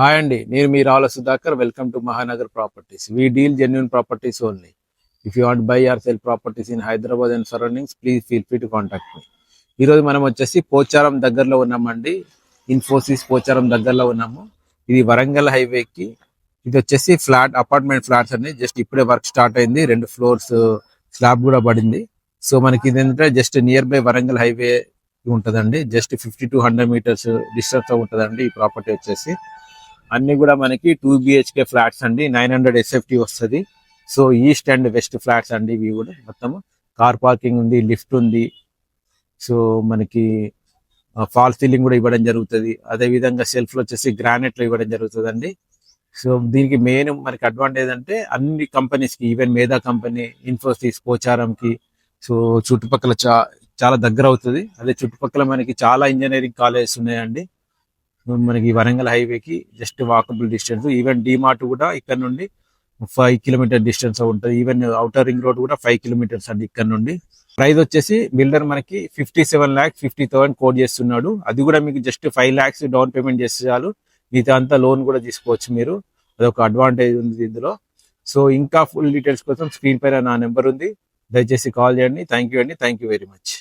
Hi అండి నేను మీ Ravula Sudhakar welcome to Mahanagar properties. We deal genuine properties only if you want buy or sell properties in Hyderabad and surroundings please feel free to contact me ఈరోజు మనం వచ్చేసి పోచారం దగ్గరలో ఉన్నామండి. ఇన్ఫోసిస్ పోచారం దగ్గరలో ఉన్నాము. ఇది వరంగల్ హైవేకి. ఇది వచ్చేసి ఫ్లాట్ అపార్ట్మెంట్ ఫ్లాట్స్ అండి. జస్ట్ ఇప్పుడే వర్క్ స్టార్ట్ అయింది. రెండు ఫ్లోర్స్ స్లాబ్ కూడా పడింది. సో మనకి ఇది ఏంటంటే just near by Warangal highway ఉంటదండి. Just fifty to hundred meters డిస్టెన్స్లో ఉంటదండి ఈ ప్రాపర్టీ వచ్చేసి. అన్ని కూడా మనకి టూ బిహెచ్కే ఫ్లాట్స్ అండి. నైన్ హండ్రెడ్ ఎస్ఎఫ్టీ వస్తుంది. So east and west flats అండి ఇవి కూడా మొత్తం కార్ పార్కింగ్ ఉంది లిఫ్ట్ ఉంది. సో మనకి ఫాల్ సీలింగ్ కూడా ఇవ్వడం జరుగుతుంది. అదే విధంగా సెల్ఫ్ వచ్చేసి గ్రానైట్లో ఇవ్వడం జరుగుతుంది అండి సో దీనికి మెయిన్ మనకి అడ్వాంటేజ్ అంటే అన్ని కంపెనీస్కి ఈవెన్ మేధా కంపెనీ ఇన్ఫోసిస్ పోచారంకి సో చుట్టుపక్కల చా చాలా దగ్గర అవుతుంది. అదే చుట్టుపక్కల మనకి చాలా ఇంజనీరింగ్ కాలేజెస్ ఉన్నాయండి. మనకి వరంగల్ హైవేకి just walkable distance even DMart కూడా ఇక్కడ నుండి ఫైవ్ కిలోమీటర్ డిస్టెన్స్ ఉంటుంది. ఈవెన్ అవుటర్ రింగ్ రోడ్ కూడా ఫైవ్ కిలోమీటర్స్ అండి ఇక్కడ నుండి. ప్రైస్ వచ్చేసి బిల్డర్ మనకి fifty seven lakhs fifty thousand quote చేస్తున్నాడు. అది కూడా మీకు just five lakhs down payment చేస్తే చాలు. మిగతా అంతా లోన్ కూడా తీసుకోవచ్చు మీరు. అదొక అడ్వాంటేజ్ ఉంది ఇందులో. సో ఇంకా ఫుల్ డీటెయిల్స్ కోసం స్క్రీన్ పైన నా నెంబర్ ఉంది. దయచేసి కాల్ చేయండి. థ్యాంక్ యూ అండి. Thank you very much